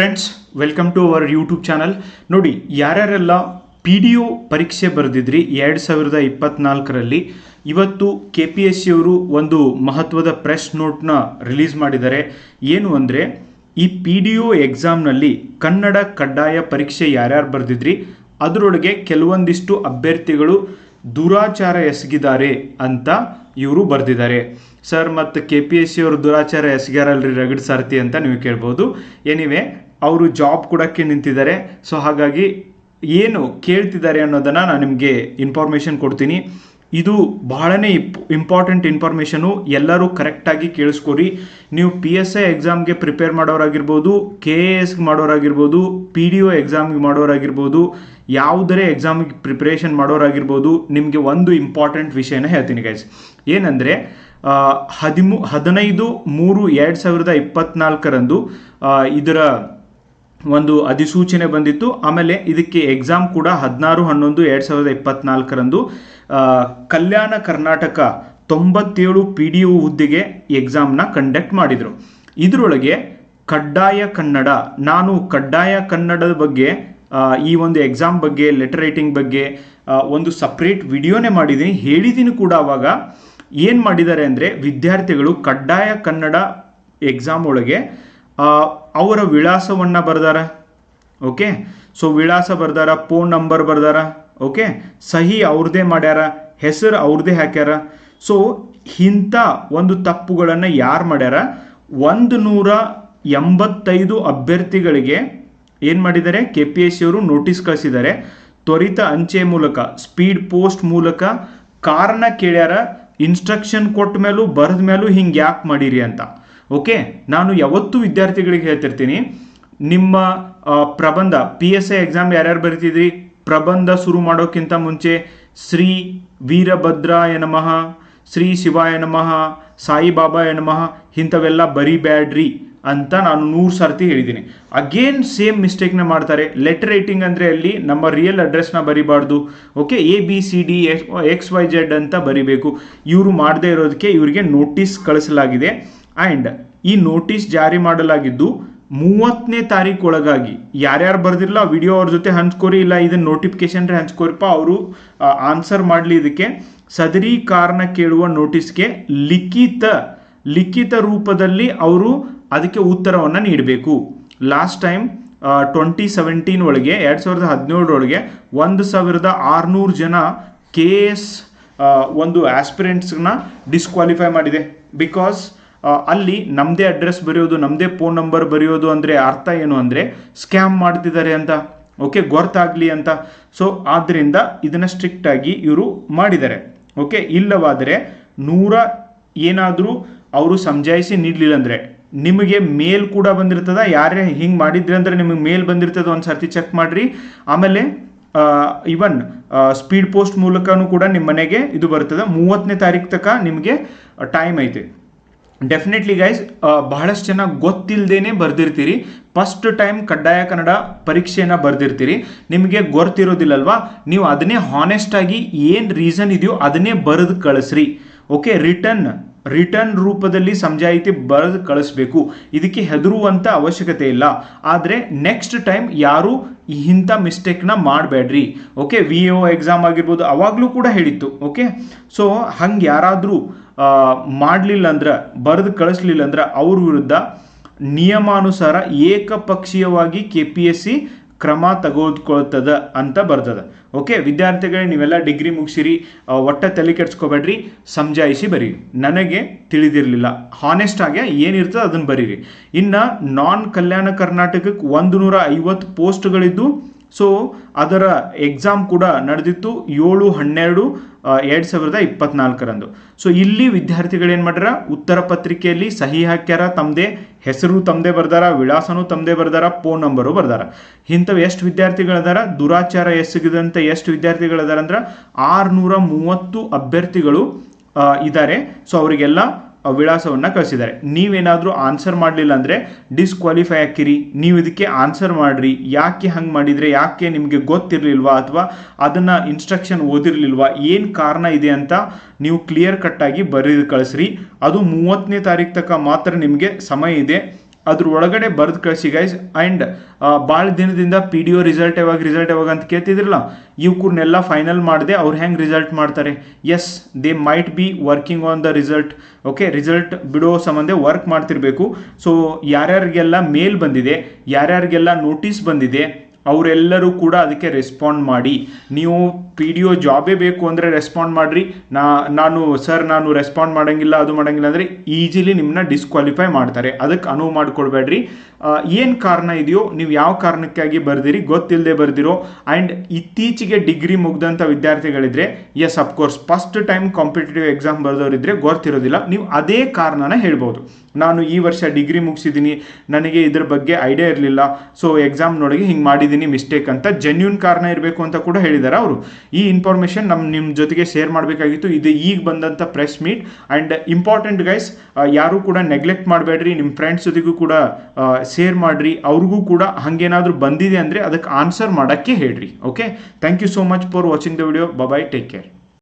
Friends welcome to our YouTube channel ನೋಡಿ, ಯಾರ್ಯಾರೆಲ್ಲ P D ಒ ಪರೀಕ್ಷೆ ಬರೆದಿದ್ರಿ ಎರಡು ಸಾವಿರದ ಇಪ್ಪತ್ನಾಲ್ಕರಲ್ಲಿ, ಇವತ್ತು ಕೆ ಪಿ ಎಸ್ ಸಿಯವರು ಒಂದು ಮಹತ್ವದ ಪ್ರೆಸ್ ನೋಟ್ನ ರಿಲೀಸ್ ಮಾಡಿದ್ದಾರೆ. ಏನು ಅಂದರೆ, ಈ ಪಿ ಡಿ ಒ ಎಕ್ಸಾಮ್ನಲ್ಲಿ ಕನ್ನಡ ಕಡ್ಡಾಯ ಪರೀಕ್ಷೆ ಯಾರ್ಯಾರು ಬರೆದಿದ್ರಿ, ಅದರೊಳಗೆ ಕೆಲವೊಂದಿಷ್ಟು ಅಭ್ಯರ್ಥಿಗಳು ದುರಾಚಾರ ಎಸಗಿದ್ದಾರೆ ಅಂತ ಇವರು ಬರೆದಿದ್ದಾರೆ. ಸರ್, ಮತ್ತು ಕೆ ಪಿ ಎಸ್ ಸಿ ಅವರು ದುರಾಚಾರ ಎಸಗ್ಯಾರಲ್ರಿ ರಗಡ್ ಸಾರ್ತಿ ಅಂತ ನೀವು ಕೇಳ್ಬೋದು. ಎನಿವೆ ಅವರು ಜಾಬ್ ಕೊಡೋಕ್ಕೆ ನಿಂತಿದ್ದಾರೆ. ಸೊ ಹಾಗಾಗಿ ಏನು ಕೇಳ್ತಿದ್ದಾರೆ ಅನ್ನೋದನ್ನು ನಾನು ನಿಮಗೆ ಇನ್ಫಾರ್ಮೇಷನ್ ಕೊಡ್ತೀನಿ. ಇದು ಬಹಳನೇ ಇಪ್ ಇಂಪಾರ್ಟೆಂಟ್ ಇನ್ಫಾರ್ಮೇಷನು ಎಲ್ಲರೂ ಕರೆಕ್ಟಾಗಿ ಕೇಳಿಸ್ಕೊರಿ. ನೀವು ಪಿ ಎಸ್ ಐ ಎಕ್ಸಾಮ್ಗೆ ಪ್ರಿಪೇರ್ ಮಾಡೋರಾಗಿರ್ಬೋದು ಕೆ ಎ ಎಸ್ಗೆ ಮಾಡೋರಾಗಿರ್ಬೋದು ಪಿ ಡಿ ಒ ಎಕ್ಸಾಮ್ಗೆ ಮಾಡೋರಾಗಿರ್ಬೋದು, ಯಾವುದರೇ ಎಕ್ಸಾಮ್ಗೆ ಪ್ರಿಪ್ರೇಷನ್ ಮಾಡೋರಾಗಿರ್ಬೋದು, ನಿಮಗೆ ಒಂದು ಇಂಪಾರ್ಟೆಂಟ್ ವಿಷಯನ ಹೇಳ್ತೀನಿ ಗೈಸ್ ಏನಂದರೆ ಹದಿಮೂ, ಹದಿನೈದು ಮೂರು ಎರಡು ಸಾವಿರದ ಇಪ್ಪತ್ನಾಲ್ಕರಂದು ಇದರ ಒಂದು ಅಧಿಸೂಚನೆ ಬಂದಿತ್ತು. ಆಮೇಲೆ ಇದಕ್ಕೆ ಎಕ್ಸಾಮ್ ಕೂಡ ಹದಿನಾರು, ಹನ್ನೊಂದು, ಎರಡು ಸಾವಿರದ ಇಪ್ಪತ್ನಾಲ್ಕರಂದು ಕಲ್ಯಾಣ ಕರ್ನಾಟಕ ತೊಂಬತ್ತೇಳು ಪಿ ಡಿ ಒ ಹುದ್ದೆಗೆ ಎಕ್ಸಾಮ್ನ ಕಂಡಕ್ಟ್ ಮಾಡಿದರು. ಇದರೊಳಗೆ ಕಡ್ಡಾಯ ಕನ್ನಡ, ನಾನು ಕಡ್ಡಾಯ ಕನ್ನಡದ ಬಗ್ಗೆ ಈ ಒಂದು ಎಕ್ಸಾಮ್ ಬಗ್ಗೆ ಲೆಟರ್ ರೈಟಿಂಗ್ ಬಗ್ಗೆ ಒಂದು ಸಪ್ರೇಟ್ ವಿಡಿಯೋನೇ ಮಾಡಿದ್ದೀನಿ. ಹೇಳಿದ್ದೀನಿ ಕೂಡ ಅವಾಗ ಏನು ಮಾಡಿದ್ದಾರೆ ಅಂದರೆ ವಿದ್ಯಾರ್ಥಿಗಳು ಕಡ್ಡಾಯ ಕನ್ನಡ ಎಕ್ಸಾಮ್ ಒಳಗೆ ಅವರ ವಿಳಾಸವನ್ನು ಬರ್ದಾರ. ಓಕೆ? ಸೊ, ವಿಳಾಸ ಬರ್ದಾರ ಫೋನ್ ನಂಬರ್ ಬರ್ದಾರ. ಓಕೆ? ಸಹಿ ಅವ್ರದ್ದೇ ಮಾಡ್ಯಾರ, ಹೆಸರು ಅವ್ರದ್ದೇ ಹಾಕ್ಯಾರ. ಸೊ, ಇಂಥ ಒಂದು ತಪ್ಪುಗಳನ್ನು ಯಾರು ಮಾಡ್ಯಾರ? ಒಂದು ನೂರ ಎಂಬತ್ತೈದು ಅಭ್ಯರ್ಥಿಗಳಿಗೆ ಏನು ಮಾಡಿದ್ದಾರೆ? ಕೆ ಪಿ ಎಸ್ ಸಿ ಅವರು ನೋಟಿಸ್ ಕಳಿಸಿದ್ದಾರೆ. ತ್ವರಿತ ಅಂಚೆ ಮೂಲಕ ಸ್ಪೀಡ್ ಪೋಸ್ಟ್ ಮೂಲಕ ಕಾರಣ ಕೇಳ್ಯಾರ ಇನ್ಸ್ಟ್ರಕ್ಷನ್ ಕೊಟ್ಟ ಮೇಲೂ ಬರೆದ ಮೇಲೂ ಹಿಂಗೆ ಯಾಕೆ ಮಾಡಿರಿ ಅಂತ. ಓಕೆ? ನಾನು ಯಾವತ್ತೂ ವಿದ್ಯಾರ್ಥಿಗಳಿಗೆ ಹೇಳ್ತಿರ್ತೀನಿ, ನಿಮ್ಮ ಪ್ರಬಂಧ ಪಿ ಎಸ್ ಐ ಎಕ್ಸಾಮ್ ಯಾರ್ಯಾರು ಬರಿತಿದ್ರಿ? ಪ್ರಬಂಧ ಶುರು ಮಾಡೋಕ್ಕಿಂತ ಮುಂಚೆ ಶ್ರೀ ವೀರಭದ್ರಾಯ ನಮಃ, ಶ್ರೀ ಶಿವಾಯ ನಮಃ ಸಾಯಿಬಾಬಾಯ ನಮಃ, ಇಂಥವೆಲ್ಲ ಬರಿಬ್ಯಾಡ್ರಿ ಅಂತ ನಾನು ನೂರು ಸರ್ತಿ ಹೇಳಿದ್ದೀನಿ. ಅಗೇನ್ ಸೇಮ್ ಮಿಸ್ಟೇಕ್ನ ಮಾಡ್ತಾರೆ. ಲೆಟರ್ ರೈಟಿಂಗ್ ಅಂದರೆ ಅಲ್ಲಿ ನಮ್ಮ ರಿಯಲ್ ಅಡ್ರೆಸ್ನ ಬರಿಬಾರ್ದು. Okay? A B C D X Y Z ಅಂತ ಬರಿಬೇಕು. ಇವರು ಮಾಡದೇ ಇರೋದಕ್ಕೆ ಇವರಿಗೆ ನೋಟಿಸ್ ಕಳಿಸಲಾಗಿದೆ. ಆ್ಯಂಡ್ ಈ ನೋಟಿಸ್ ಜಾರಿ ಮಾಡಲಾಗಿದ್ದು ಮೂವತ್ತನೇ ತಾರೀಕು ಒಳಗಾಗಿ. ಯಾರ್ಯಾರು ಬರ್ದಿರಲ್ಲ ವಿಡಿಯೋ ಅವ್ರ ಜೊತೆ ಹಂಚ್ಕೋರಿ, ಇಲ್ಲ ಇದನ್ನ ನೋಟಿಫಿಕೇಶನ್ ಹಂಚ್ಕೋರಿಪ್ಪ, ಅವರು ಆನ್ಸರ್ ಮಾಡಲಿ ಇದಕ್ಕೆ. ಸದರಿ ಕಾರಣ ಕೇಳುವ ನೋಟಿಸ್ಗೆ ಲಿಖಿತ ಲಿಖಿತ ರೂಪದಲ್ಲಿ ಅವರು ಅದಕ್ಕೆ ಉತ್ತರವನ್ನು ನೀಡಬೇಕು. ಲಾಸ್ಟ್ ಟೈಮ್ ಟ್ವೆಂಟಿ ಸೆವೆಂಟೀನ್ ಒಳಗೆ, ಎರಡು ಸಾವಿರದ ಹದಿನೇಳರೊಳಗೆ ಒಂದು ಸಾವಿರದ ಆರುನೂರು ಜನ ಕೆ ಎಸ್ ಒಂದು ಆಸ್ಪಿರೆಂಟ್ಸ್ನ ಡಿಸ್ಕ್ವಾಲಿಫೈ ಮಾಡಿದೆ. ಬಿಕಾಸ್ ಅಲ್ಲಿ ನಮ್ಮದೇ ಅಡ್ರೆಸ್ ಬರೆಯೋದು ನಮ್ಮದೇ ಫೋನ್ ನಂಬರ್ ಬರೆಯೋದು ಅಂದರೆ ಅರ್ಥ ಏನು ಅಂದರೆ ಸ್ಕ್ಯಾಮ್ ಮಾಡ್ತಿದ್ದಾರೆ ಅಂತ. ಓಕೆ ಗೊತ್ತಾಗಲಿ ಅಂತ. ಸೊ ಆದ್ದರಿಂದ ಇದನ್ನು ಸ್ಟ್ರಿಕ್ಟಾಗಿ ಇವರು ಮಾಡಿದ್ದಾರೆ. ಓಕೆ ಇಲ್ಲವಾದರೆ ನೂರ ಏನಾದರೂ ಅವರು ಸಮಜಾಯಿಸಿ ನೀಡಲಿಲ್ಲ ಅಂದರೆ ನಿಮಗೆ ಮೇಲ್ ಕೂಡ ಬಂದಿರ್ತದ, ಯಾರೇ ಹಿಂಗೆ ಮಾಡಿದ್ರಿ ಅಂದರೆ ನಿಮಗೆ ಮೇಲ್ ಬಂದಿರ್ತದ ಒಂದು ಸರ್ತಿ ಚೆಕ್ ಮಾಡಿರಿ. ಆಮೇಲೆ ಇವನ್ ಸ್ಪೀಡ್ ಪೋಸ್ಟ್ ಮೂಲಕನೂ ಕೂಡ ನಿಮ್ಮ ಮನೆಗೆ ಇದು ಬರ್ತದೆ. ಮೂವತ್ತನೇ ತಾರೀಕು ತನಕ ನಿಮಗೆ ಟೈಮ್ ಐತೆ. ಡೆಫಿನೆಟ್ಲಿ ಗೈಸ್ ಬಹಳಷ್ಟು ಜನ ಗೊತ್ತಿಲ್ಲದೇನೆ ಬರ್ದಿರ್ತೀರಿ. ಫಸ್ಟ್ ಟೈಮ್ ಕಡ್ಡಾಯ ಕನ್ನಡ ಪರೀಕ್ಷೆಯನ್ನು ಬರ್ದಿರ್ತೀರಿ. ನಿಮಗೆ ಗೊತ್ತಿರೋದಿಲ್ಲಲ್ವಾ ನೀವು ಅದನ್ನೇ ಹಾನೆಸ್ಟ್ ಆಗಿ ಏನು ರೀಸನ್ ಇದೆಯೋ ಅದನ್ನೇ ಬರೆದು ಕಳಿಸ್ರಿ. ಓಕೆ ರಿಟರ್ನ್ ರಿಟರ್ನ್ ರೂಪದಲ್ಲಿ ಸಂಜಾಯಿತಿ ಬರೆದು ಕಳಿಸ್ಬೇಕು. ಇದಕ್ಕೆ ಹೆದರುವಂಥ ಅವಶ್ಯಕತೆ ಇಲ್ಲ. ಆದರೆ ನೆಕ್ಸ್ಟ್ ಟೈಮ್ ಯಾರು ಇಂಥ ಮಿಸ್ಟೇಕ್ನ ಮಾಡಬೇಡ್ರಿ ಓಕೆ ವಿ ಎಕ್ಸಾಮ್ ಆಗಿರ್ಬೋದು, ಅವಾಗಲೂ ಕೂಡ ಹೇಳಿತ್ತು. ಓಕೆ ಸೊ ಹಂಗೆ ಯಾರಾದರೂ ಮಾಡಲಿಲ್ಲ ಅಂದ್ರೆ, ಬರೆದು ಕಳಿಸ್ಲಿಲ್ಲ ಅಂದ್ರೆ ಅವ್ರ ವಿರುದ್ಧ ನಿಯಮಾನುಸಾರ ಏಕಪಕ್ಷೀಯವಾಗಿ ಕೆ ಪಿ ಎಸ್ ಸಿ ಕ್ರಮ ತೆಗೆದುಕೊಳ್ತದ ಅಂತ ಬರ್ತದ ಓಕೆ ವಿದ್ಯಾರ್ಥಿಗಳೇ, ನೀವೆಲ್ಲ ಡಿಗ್ರಿ ಮುಗಿಸಿರಿ ಒಟ್ಟ ತಲೆ ಕೆಡ್ಸ್ಕೊಬೇಡ್ರಿ ಸಮಜಾಯಿಸಿ ಬರೀರಿ. ನನಗೆ ತಿಳಿದಿರಲಿಲ್ಲ. ಹಾನೆಸ್ಟ್ ಆಗಿ ಏನಿರ್ತದೆ ಅದನ್ನು ಬರೀರಿ. ಇನ್ನು ನಾನ್ ಕಲ್ಯಾಣ ಕರ್ನಾಟಕಕ್ಕೆ ಒಂದು ನೂರ ಐವತ್ತು ಪೋಸ್ಟ್ಗಳಿದ್ದು ಸೊ ಅದರ ಎಕ್ಸಾಮ್ ಕೂಡ ನಡೆದಿತ್ತು ಏಳು ಹನ್ನೆರಡು ಎರಡು ಸಾವಿರದ ಇಪ್ಪತ್ನಾಲ್ಕರಂದು. ಸೊ ಇಲ್ಲಿ ವಿದ್ಯಾರ್ಥಿಗಳು ಏನು ಮಾಡ್ಯಾರ? ಉತ್ತರ ಪತ್ರಿಕೆಯಲ್ಲಿ ಸಹಿ ಹಾಕ್ಯಾರ ತಮ್ಮದೇ ಹೆಸರು ತಮ್ಮದೇ ಬರ್ದಾರ, ವಿಳಾಸನೂ ತಮ್ಮದೇ ಬರ್ದಾರ ಫೋನ್ ನಂಬರು ಬರ್ದಾರ. ಇಂಥವು ಎಷ್ಟು ವಿದ್ಯಾರ್ಥಿಗಳದಾರ ದುರಾಚಾರ ಎಸಗಿದಂಥ ಎಷ್ಟು ವಿದ್ಯಾರ್ಥಿಗಳದಾರ ಅಂದ್ರೆ ಆರುನೂರ ಮೂವತ್ತು ಅಭ್ಯರ್ಥಿಗಳು ಇದ್ದಾರೆ ಸೊ ಅವರಿಗೆಲ್ಲ ವಿಳಾಸವನ್ನು ಕಳಿಸಿದ್ದಾರೆ. ನೀವೇನಾದರೂ ಆನ್ಸರ್ ಮಾಡಲಿಲ್ಲ ಅಂದರೆ ಡಿಸ್ಕ್ವಾಲಿಫೈ ಹಾಕಿರಿ ನೀವು ಇದಕ್ಕೆ ಆನ್ಸರ್ ಮಾಡಿರಿ. ಯಾಕೆ ಹಂಗೆ ಮಾಡಿದರೆ, ಯಾಕೆ ನಿಮಗೆ ಗೊತ್ತಿರಲಿಲ್ವಾ ಅಥವಾ ಅದನ್ನು ಇನ್ಸ್ಟ್ರಕ್ಷನ್ ಓದಿರಲಿಲ್ವಾ, ಏನು ಕಾರಣ ಇದೆ ಅಂತ ನೀವು ಕ್ಲಿಯರ್ ಕಟ್ಟಾಗಿ ಬರೆದು ಕಳಿಸ್ರಿ. ಅದು ಮೂವತ್ತನೇ ತಾರೀಕು ತನಕ ಮಾತ್ರ ನಿಮಗೆ ಸಮಯ ಇದೆ. ಅದ್ರ ಒಳಗಡೆ ಬರೆದು ಕಳಿಸಿ ಗೈಸ್ ಆ್ಯಂಡ್ ಭಾಳ ದಿನದಿಂದ ಪಿ ಡಿ ಒ ರಿಸಲ್ಟ್ ಯಾವಾಗ ರಿಸಲ್ಟ್ ಯಾವಾಗ ಅಂತ ಕೇಳ್ತಿದ್ರಲ್ಲ ಇವಕ್ಕೂರ್ನೆಲ್ಲ ಫೈನಲ್ ಮಾಡಿದೆ ಅವ್ರು ಹೆಂಗೆ ರಿಸಲ್ಟ್ ಮಾಡ್ತಾರೆ? As they might be working on the result okay result ಬಿಡೋ ಸಂಬಂಧ ವರ್ಕ್ ಮಾಡ್ತಿರ್ಬೇಕು. ಸೊ ಯಾರ್ಯಾರಿಗೆಲ್ಲ ಮೇಲ್ ಬಂದಿದೆ, ಯಾರ್ಯಾರಿಗೆಲ್ಲ ನೋಟಿಸ್ ಬಂದಿದೆ ಅವರೆಲ್ಲರೂ ಕೂಡ ಅದಕ್ಕೆ ರೆಸ್ಪಾಂಡ್ ಮಾಡಿ. ನೀವು ಪಿ ಡಿ ಒ ಜಾಬೇ ಬೇಕು ಅಂದರೆ ರೆಸ್ಪಾಂಡ್ ಮಾಡಿರಿ. ನಾ, ನಾನು ಸರ್ ನಾನು ರೆಸ್ಪಾಂಡ್ ಮಾಡೋಂಗಿಲ್ಲ, ಅದು ಮಾಡೋಂಗಿಲ್ಲ ಅಂದರೆ ಈಸಿಲಿ ನಿಮ್ಮನ್ನ ಡಿಸ್ಕ್ವಾಲಿಫೈ ಮಾಡ್ತಾರೆ. ಅದಕ್ಕೆ ಅನುವು ಮಾಡಿಕೊಡ್ಬೇಡ್ರಿ ಏನು ಕಾರಣ ಇದೆಯೋ, ನೀವು ಯಾವ ಕಾರಣಕ್ಕಾಗಿ ಬರ್ದಿರಿ ಗೊತ್ತಿಲ್ಲದೆ ಬರ್ದಿರೋ ಆ್ಯಂಡ್ ಇತ್ತೀಚೆಗೆ ಡಿಗ್ರಿ ಮುಗ್ದಂಥ ವಿದ್ಯಾರ್ಥಿಗಳಿದ್ರೆ yes of course first time competitive exam ಬರೆದವರಿದ್ರೆ ಗೊತ್ತಿರೋದಿಲ್ಲ. ನೀವು ಅದೇ ಕಾರಣನ ಹೇಳ್ಬೋದು. ನಾನು ಈ ವರ್ಷ ಡಿಗ್ರಿ ಮುಗಿಸಿದ್ದೀನಿ ನನಗೆ ಇದ್ರ ಬಗ್ಗೆ ಐಡಿಯಾ ಇರಲಿಲ್ಲ. ಸೊ ಎಕ್ಸಾಮ್ ನೋಡಿ ಹಿಂಗೆ ಮಾಡಿದ್ದೀನಿ ಮಿಸ್ಟೇಕ್ ಅಂತ. ಜೆನ್ಯೂನ್ ಕಾರಣ ಇರಬೇಕು ಅಂತ ಕೂಡ ಹೇಳಿದ್ದಾರೆ ಅವರು. ಈ ಇನ್ಫಾರ್ಮೇಷನ್ ನಮ್ಮ ನಿಮ್ಮ ಜೊತೆಗೆ ಶೇರ್ ಮಾಡಬೇಕಾಗಿತ್ತು. ಇದು ಈಗ ಬಂದಂಥ press meet and important guys ಯಾರು ಕೂಡ ನೆಗ್ಲೆಕ್ಟ್ ಮಾಡಬೇಡ್ರಿ. ನಿಮ್ಮ ಫ್ರೆಂಡ್ಸ್ ಜೊತೆಗೂ ಕೂಡ ಶೇರ್ ಮಾಡಿರಿ. ಅವ್ರಿಗೂ ಕೂಡ ಹಾಗೇನಾದರೂ ಬಂದಿದೆ ಅಂದರೆ ಅದಕ್ಕೆ ಆನ್ಸರ್ ಮಾಡೋಕ್ಕೆ ಹೇಳ್ರಿ. Okay thank you so much for watching the video bye take care